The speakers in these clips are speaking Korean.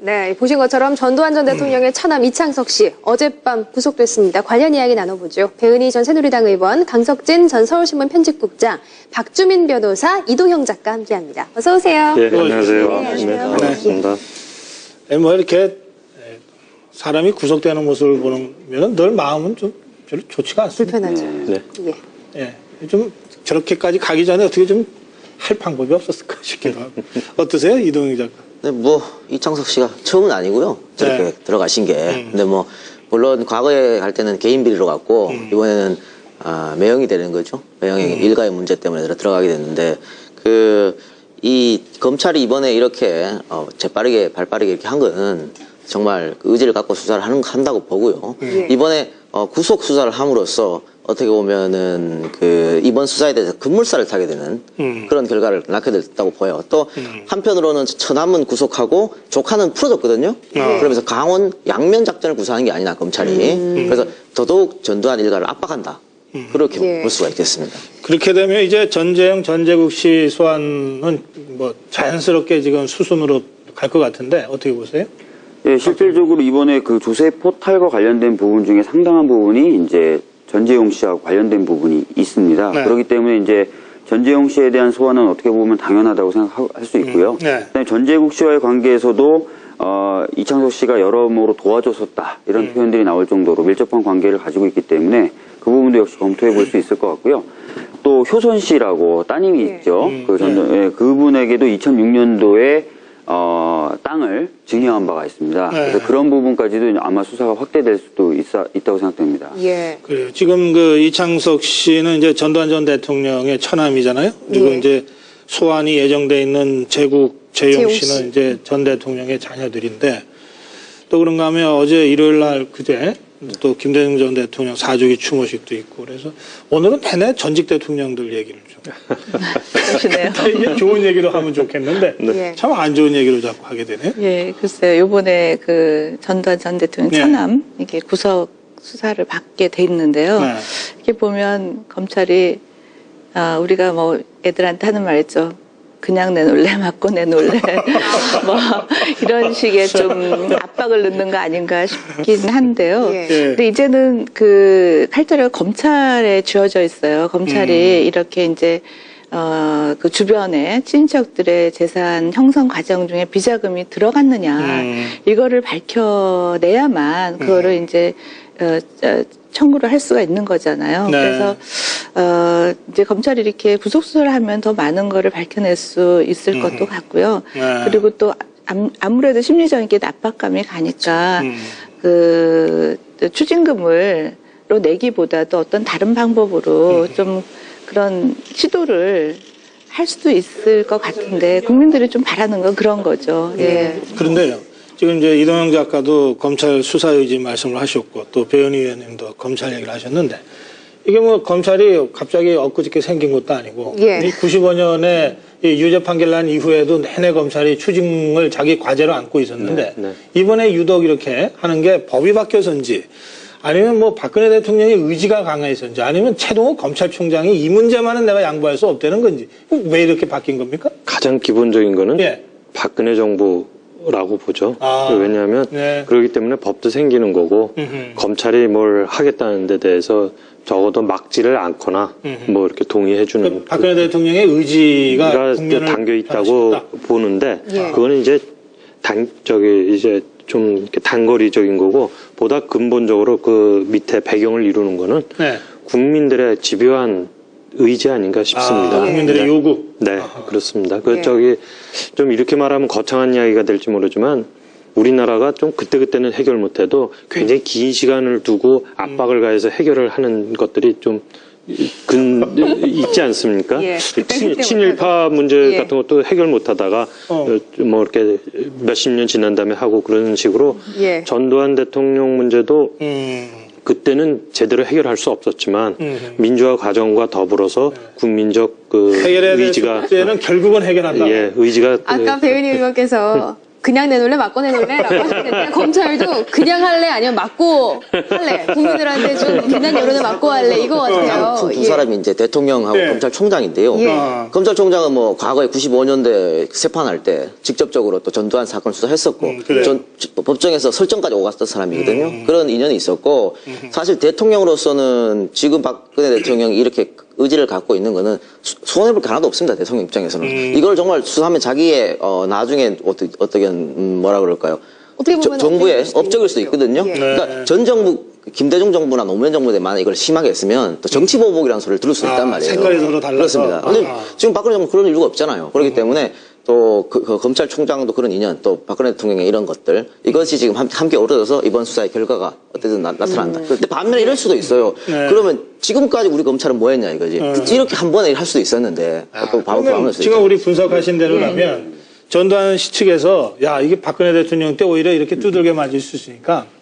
네, 보신 것처럼 전두환 전 대통령의 처남 이창석 씨 어젯밤 구속됐습니다. 관련 이야기 나눠보죠. 배은희 전 새누리당 의원, 강석진 전 서울신문 편집국장, 박주민 변호사, 이동형 작가 함께합니다. 어서 오세요. 예, 안녕하세요. 네, 안녕하세요. 반갑습니다. 예, 뭐 이렇게 예, 사람이 구속되는 모습을 보면 늘 마음은 좀 별로 좋지가 않습니다. 불편하죠. 네. 예. 예, 좀 저렇게까지 가기 전에 어떻게 좀 할 방법이 없었을까 싶기도 하고. 어떠세요, 이동영 작가? 근데 뭐 이창석 씨가 처음은 아니고요. 저렇게 네. 들어가신 게. 음. 근데 뭐 물론 과거에 할 때는 개인 비리로 갔고 음. 이번에는 아, 매형이 되는 거죠. 매형의 일가의 문제 때문에 들어- 들어가게 됐는데 그 이 검찰이 이번에 이렇게 어, 재빠르게 발빠르게 이렇게 한 거는 정말 그 의지를 갖고 수사를 하는 한다고 보고요. 예. 이번에 어, 구속 수사를 함으로써 어떻게 보면은 그 이번 수사에 대해서 급물살을 타게 되는 음. 그런 결과를 낳게 됐다고 보여요. 또 한편으로는 처남은 구속하고 조카는 풀어줬거든요. 그러면서 강원 양면 작전을 구사하는 게 아니나 검찰이. 그래서 더더욱 전두환 일가를 압박한다. 그렇게 예. 볼 수가 있겠습니다. 그렇게 되면 이제 전재영, 전재국 씨 소환은 뭐 자연스럽게 지금 수순으로 갈 것 같은데 어떻게 보세요? 예, 실질적으로 이번에 그 조세 포탈과 관련된 부분 중에 상당한 부분이 이제 전재용 씨하고 관련된 부분이 있습니다. 네. 그렇기 때문에 이제 전재용 씨에 대한 소환은 어떻게 보면 당연하다고 생각할 수 있고요. 네. 그다음에 전재국 씨와의 관계에서도 어, 이창석 씨가 여러모로 도와줬었다 이런 음. 표현들이 나올 정도로 밀접한 관계를 가지고 있기 때문에 그 부분도 역시 검토해 볼 수 있을 것 같고요. 또 효선 씨라고 따님이 네. 있죠. 음, 그 전, 예, 그분에게도 2006년도에 어, 땅을 증여한 바가 있습니다. 네. 그래서 그런 부분까지도 아마 수사가 확대될 수도 있어, 있다고 생각됩니다. 예. 그래요. 지금 그 이창석 씨는 이제 전두환 전 대통령의 처남이잖아요. 그리고 예. 이제 소환이 예정돼 있는 제국 재용 재용 씨는 씨. 이제 전 대통령의 자녀들인데 또 그런가 하면 어제 일요일 날 그제 또 김대중 전 대통령 사주기 추모식도 있고 그래서 오늘은 내내 전직 대통령들 얘기를 좀 그러시네요. 이게 좋은 얘기로 하면 좋겠는데 네. 참안 좋은 얘기로 자꾸 하게 되네요. 예, 글쎄요. 요번에 그 전두환 전 대통령 네. 처남 이게 구속 수사를 받게 돼 있는데요. 네. 이렇게 보면 검찰이 아, 우리가 뭐 애들한테 하는 말 있죠. 그냥 내놓을래, 맞고 내놓을래. 뭐, 이런 식의 좀 압박을 넣는 거 아닌가 싶긴 한데요. 예. 예. 근데 이제는 그 칼자루가 검찰에 쥐어져 있어요. 검찰이 이렇게 이제 어, 그 주변에 친척들의 재산 형성 과정 중에 비자금이 들어갔느냐 음. 이거를 밝혀내야만 그거를 이제 어, 어, 청구를 할 수가 있는 거잖아요. 네. 그래서 어, 이제 검찰이 이렇게 구속 수사를 하면 더 많은 거를 밝혀낼 수 있을 것도 같고요. 네. 그리고 또 암- 아무래도 심리적인 게 압박감이 가니까 음. 그 추징금을 로 내기보다도 어떤 다른 방법으로 음. 좀 그런 시도를 할 수도 있을 것 같은데 국민들이 좀 바라는 건 그런 거죠. 예. 그런데요. 지금 이제 이동영 작가도 검찰 수사 의지 말씀을 하셨고 또 배은희 의원님도 검찰 얘기를 하셨는데 이게 뭐 검찰이 갑자기 엊그저께 생긴 것도 아니고 예. 95년에 유죄 판결 난 이후에도 내내 검찰이 추징을 자기 과제로 안고 있었는데 네, 네. 이번에 유독 이렇게 하는 게 법이 바뀌어서인지 아니면 뭐 박근혜 대통령의 의지가 강해서인지 아니면 최동호 검찰총장이 이 문제만은 내가 양보할 수 없다는 건지 왜 이렇게 바뀐 겁니까? 가장 기본적인 거는 예. 박근혜 정부 라고 보죠. 아, 왜냐하면 네. 그렇기 때문에 법도 생기는 거고 음흠. 검찰이 뭘 하겠다는 데 대해서 적어도 막지를 않거나 음흠. 뭐 이렇게 동의해 주는 그 박근혜 대통령의 의지가 담겨 있다고 변화시켰다. 보는데 예. 그거는 이제 단 저기 이제 좀 단거리적인 거고 보다 근본적으로 그 밑에 배경을 이루는 거는 네. 국민들의 집요한 의지 아닌가 싶습니다. 아, 국민들의 네. 요구. 네, 그렇습니다. 그 예. 저기 좀 이렇게 말하면 거창한 이야기가 될지 모르지만 우리나라가 좀 그때그때는 해결 못해도 굉장히 긴 시간을 두고 압박을 가해서 해결을 하는 것들이 좀 근, 있지 않습니까? 예, 친, 친일파 문제 예. 같은 것도 해결 못 하다가 어. 어, 뭐 이렇게 몇십 년 지난 다음에 하고 그런 식으로 예. 전두환 대통령 문제도 음. 그때는 제대로 해결할 수 없었지만 음. 민주화 과정과 더불어서 국민적 그 의지가 숙제는 결국은 해결한다. 예 의지가 아까 배은희 의원께서 그냥 내놓을래 맞고 내놓을래 라고 하셨는데 검찰도 그냥 할래 아니면 맞고 할래 국민들한테 좀 비난 여론을 맞고 할래 이거 같아요. 두, 두 예. 사람이 이제 대통령하고 네. 검찰총장인데요. 예. 아. 검찰총장은 뭐 과거에 95년대 세판할 때 직접적으로 또 전두환 사건 수사했었고 음. 전- 법정에서 설정까지 오갔던 사람이거든요. 그런 인연이 있었고 사실 대통령으로서는 지금 박근혜 대통령이 이렇게 의지를 갖고 있는 거는 수- 손해볼 게 하나도 없습니다. 대통령 입장에서는 음. 이걸 정말 수사하면 자기의 어, 나중에 어떻게 어떻게 음, 뭐라 그럴까요? 어떻게 보면 저- 정부의 업적일 수도 있죠. 있거든요. 예. 그러니까 전 정부 김대중 정부나 노무현 정부 때 만약 이걸 심하게 했으면 또 정치 보복이라는 소리를 들을 수 아, 있단 말이에요. 색깔이 서로 달라서? 그렇습니다. 근데 아하. 지금 박근혜 정부 그런 이유가 없잖아요. 그렇기 때문에 또 그, 그 검찰총장도 그런 인연, 또 박근혜 대통령의 이런 것들 이것이 지금 함- 함께 어우러져서 이번 수사의 결과가 어쨌든 나, 타난다 근데 반면에 이럴 수도 있어요. 네. 그러면 지금까지 우리 검찰은 뭐 했냐 이거지. 이렇게 한 번에 할 수도 있었는데 또 바보 수도 지금 있죠. 우리 분석하신 대로라면 전두환 씨 측에서 야 이게 박근혜 대통령 때 오히려 이렇게 두들겨 맞을 수 있으니까 어,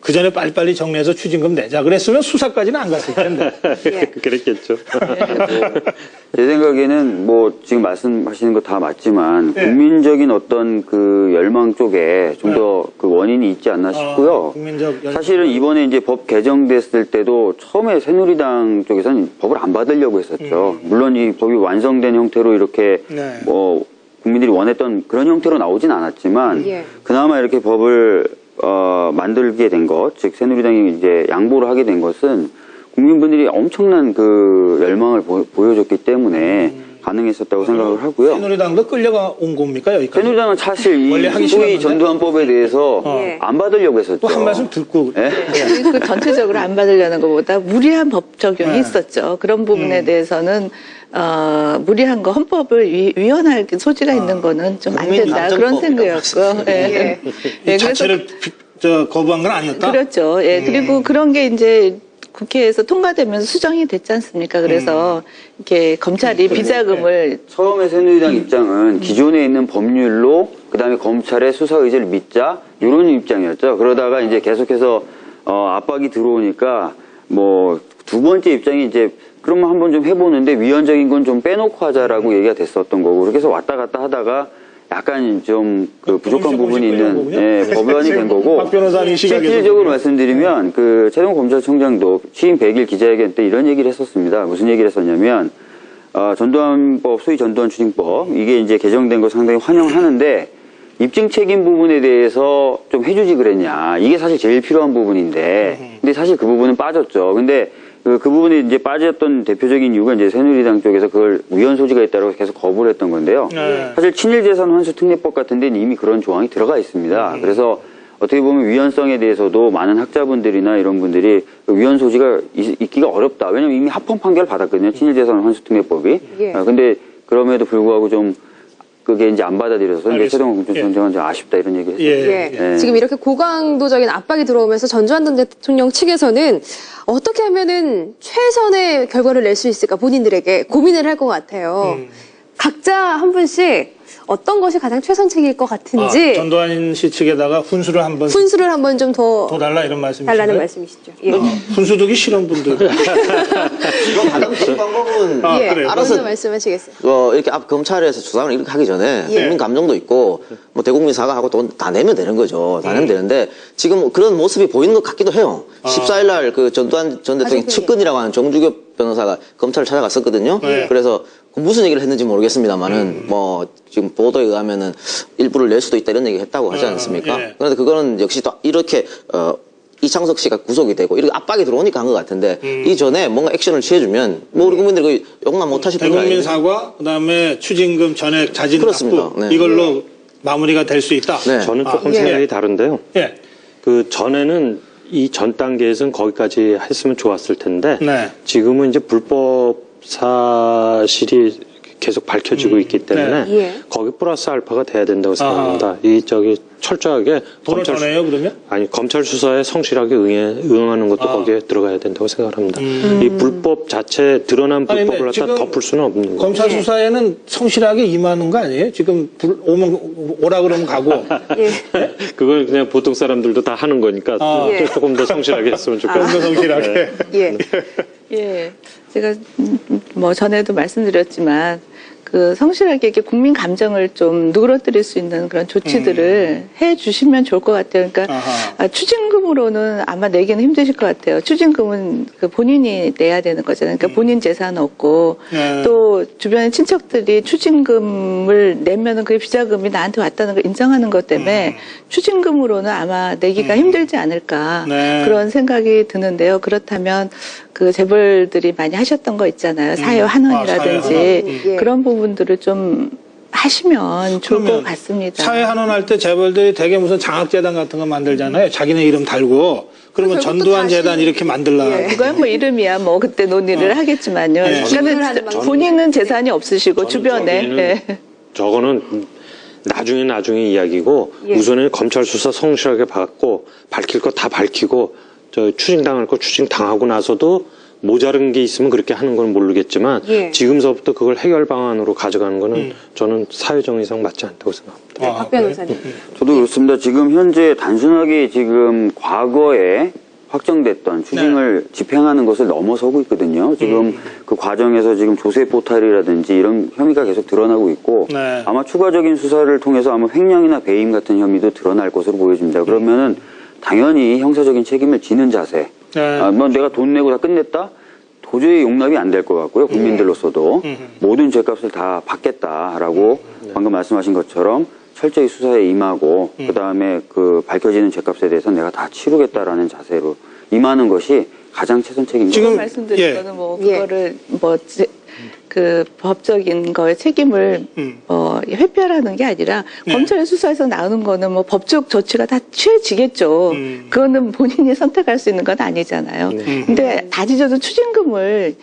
그 전에 빨리빨리 정리해서 추징금 내자 그랬으면 수사까지는 안 갔을 텐데. 예. 그랬겠죠. 제 생각에는 뭐 지금 말씀하시는 거 다 맞지만 네. 국민적인 어떤 그 열망 쪽에 좀 더그 원인이 있지 않나 싶고요. 아, 국민적 열망. 사실은 이번에 이제 법 개정됐을 때도 처음에 새누리당 쪽에서는 법을 안 받으려고 했었죠. 물론 이 법이 완성된 형태로 이렇게 음. 네. 뭐 국민들이 원했던 그런 형태로 나오진 않았지만 예. 그나마 이렇게 법을 어, 만들게 된 것, 즉 새누리당이 이제 양보를 하게 된 것은 국민분들이 엄청난 그 열망을 보, 여줬기 때문에 가능했었다고 생각을 하고요. 새누리당도 끌려가 온 겁니까 여기까지? 새누리당은 사실 원래 하기 이? 소위 전두환법에 대해서 예. 안 받으려고 했었죠. 또한 말씀 듣고 예? 그 전체적으로 안 받으려는 것보다 무리한 법 적용이 네. 있었죠. 그런 부분에 대해서는 어, 무리한 거 헌법을 위, 위헌할 소지가 있는 거는 좀 안 된다 그런 생각이었고. 예. 예. 이 예, 그래서 자체를 비- 저, 거부한 건 아니었다. 그렇죠. 예. 그리고 그런 게 이제 국회에서 통과되면서 수정이 됐지 않습니까? 그래서 이렇게 검찰이 비자금을 처음에 새누리당 입장은 기존에 있는 법률로 그다음에 검찰의 수사 의지를 믿자 이런 입장이었죠. 그러다가 이제 계속해서 어, 압박이 들어오니까 뭐 두 번째 입장이 이제 그러면 한번 좀 해보는데 위헌적인 건 좀 빼놓고 하자라고 얘기가 됐었던 거고 그렇게 해서 왔다 갔다 하다가 약간 좀 그 부족한 부분이 있는 예, 법안이 된 거고 실질적으로. 말씀드리면 그 최동 검찰총장도 취임 100일 기자회견 때 이런 얘기를 했었습니다. 무슨 얘기를 했었냐면 어, 전두환법 소위 전두환 추징법 이게 이제 개정된 거 상당히 환영하는데 입증 책임 부분에 대해서 좀 해주지 그랬냐 이게 사실 제일 필요한 부분인데 근데 사실 그 부분은 빠졌죠. 근데 그, 그 부분이 이제 빠졌던 대표적인 이유가 이제 새누리당 쪽에서 그걸 위헌 소지가 있다고 계속 거부를 했던 건데요. 네. 사실 친일재산 환수 특례법 같은 데는 이미 그런 조항이 들어가 있습니다. 음. 그래서 어떻게 보면 위헌성에 대해서도 많은 학자분들이나 이런 분들이 그 위헌 소지가 있, 기가 어렵다. 왜냐면 이미 합헌 판결 받았거든요. 친일재산 환수 특례법이. 예. 아, 근데 그럼에도 불구하고 좀 그게 이제 안 받아들여서 근데 알겠습니다. 최동원 국정원장은 좀 아쉽다 이런 얘기 했어요. 예. 예. 예. 지금 이렇게 고강도적인 압박이 들어오면서 전두환 전 대통령 측에서는 어떻게 하면은 최선의 결과를 낼 수 있을까 본인들에게 고민을 할 것 같아요. 음. 각자 한 분씩 어떤 것이 가장 최선책일 것 아, 같은지 전두환 씨 측에다가 훈수를 한번 훈수를 한번 좀 더 더 달라 이런 말씀이시죠? 달라는 말씀이시죠. 예. 훈수 두기 싫은 분들. 이거 가장 좋은 방법은 아, 예. 그래요? 알아서- 말씀하시겠어요. 어, 이렇게 앞 검찰에서 수사를 이렇게 하기 전에 예. 국민 감정도 있고 뭐 대국민 사과하고 돈 다 내면 되는 거죠. 다 음. 내면 되는데 지금 그런 모습이 보이는 것 같기도 해요. 아. 14일 날 그 전두환 전 대통령 측근이라고 하는 정주교 변호사가 검찰을 찾아갔었거든요. 네. 그래서 그 무슨 얘기를 했는지 모르겠습니다만은 음. 뭐 지금 보도에 의하면은 일부를 낼 수도 있다 이런 얘기 했다고 하지 어, 않습니까? 예. 그런데 그거는 역시 또 이렇게 어 이창석 씨가 구속이 되고 이렇게 압박이 들어오니까 한 것 같은데 음. 이전에 뭔가 액션을 취해주면 뭐 우리 국민들이 그 욕만 못 하실 분이 대국민 아니에요. 사과, 그다음에 추징금 전액 자진 그렇습니다. 납부 네. 이걸로 마무리가 될 수 있다. 네. 저는 조금 아, 예. 생각이 다른데요. 예. 그 전에는 이 전 단계에서는 거기까지 했으면 좋았을 텐데 네. 지금은 이제 불법 사실이 계속 밝혀지고 있기 때문에 네. 예. 거기 플러스 알파가 돼야 된다고 생각합니다. 이 저기 철저하게 수- 내요 그러면? 아니 검찰 수사에 성실하게 응해, 응하는 것도 아. 거기에 들어가야 된다고 생각합니다. 음. 이 불법 자체 드러난 아니, 불법을 갖다 지금 덮을 수는 없는 거예요. 검찰 수사에는 성실하게 임하는 거 아니에요? 지금 불- 오면 오라 그러면 가고. 예. 그걸 그냥 보통 사람들도 다 하는 거니까 아. 또 예. 조금 더 성실하게 했으면 좀 좋겠어요. 더 성실하게. 예. 예, 제가 음, 뭐 전에도 말씀드렸지만 그 성실하게 이렇게 국민 감정을 좀 누그러뜨릴 수 있는 그런 조치들을 해 주시면 좋을 것 같아요. 그러니까 음. 아하. 아, 추징금으로는 아마 내기는 힘드실 것 같아요. 추징금은 그 본인이 내야 되는 거잖아요. 그러니까 본인 재산 없고 네. 또 주변의 친척들이 추징금을 내면은 그 비자금이 나한테 왔다는 걸 인정하는 것 때문에 추징금으로는 아마 내기가 힘들지 않을까 음. 네. 그런 생각이 드는데요. 그렇다면 그 재벌들이 많이 하셨던 거 있잖아요. 사회 환원이라든지 아, 사회 환원. 예. 그런 부분 들을 좀 하시면 좋을 것 같습니다. 사회 환원할 때 재벌들이 되게 무슨 장학재단 같은 거 만들잖아요. 자기네 이름 달고. 그러면 전두환 재단 이렇게 만들라. 예. 그건 뭐 이름이야 뭐 그때 논의를 하겠지만요. 네. 기부를 하는 그러니까 방식. 본인은 재산이 없으시고 주변에 예. 저거는 나중에 나중에 이야기고 예. 우선은 검찰 수사 성실하게 받고 밝힐 거 다 밝히고 저 추징당할 거 추징 당하고 나서도 모자른 게 있으면 그렇게 하는 건 모르겠지만 예. 지금서부터 그걸 해결 방안으로 가져가는 거는 저는 사회 정의상 맞지 않다고 생각합니다. 네, 아, 박 변호사님. 저도 그렇습니다. 지금 현재 단순하게 지금 과거에 확정됐던 추징을 집행하는 것을 넘어서고 있거든요. 지금 그 과정에서 지금 조세 포탈이라든지 이런 혐의가 계속 드러나고 있고 네. 아마 추가적인 수사를 통해서 아마 횡령이나 배임 같은 혐의도 드러날 것으로 보여집니다. 그러면은 당연히 형사적인 책임을 지는 자세. 네. 아, 뭐 내가 돈 내고 다 끝냈다? 도저히 용납이 안 될 것 같고요. 국민들로서도 모든 죄값을 다 받겠다라고 방금 말씀하신 것처럼 철저히 수사에 임하고 그다음에 그 밝혀지는 죄값에 대해서 내가 다 치르겠다라는 자세로 임하는 것이 가장 최선 책임입니다. 지금- 말씀드린 예. 거는 뭐 예. 그거를 뭐 그 법적인 거에 책임을 음. 어, 회피하라는 게 아니라 네. 검찰의 수사에서 나오는 거는 뭐 법적 조치가 다 취해지겠죠. 음. 그거는 본인이 선택할 수 있는 건 아니잖아요. 음. 근데 다지져도 추징금을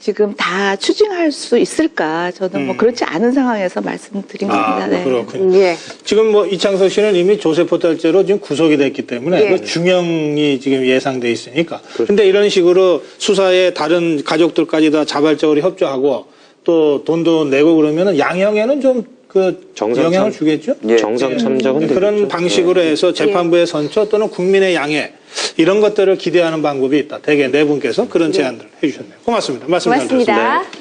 지금 다 추징할 수 있을까? 저는 뭐 음. 그렇지 않은 상황에서 말씀드린 아, 겁니다. 네. 그렇군요. 예. 지금 뭐 이창석 씨는 이미 조세 포탈죄로 지금 구속이 됐기 때문에 예. 그 중형이 지금 예상돼 있으니까. 근데 이런 식으로 수사에 다른 가족들까지 다 자발적으로 협조하고 또 돈도 내고 그러면은 양형에는 좀 그 정상 영향을 참- 주겠죠? 예. 정상 참작은 그런 되겠죠. 방식으로 해서 재판부의 선처 또는 국민의 양해 이런 것들을 기대하는 방법이 있다. 대개 네 분께서 그런 제안들을 해주셨네요. 고맙습니다. 말씀 잘 들었습니다. 고맙습니다.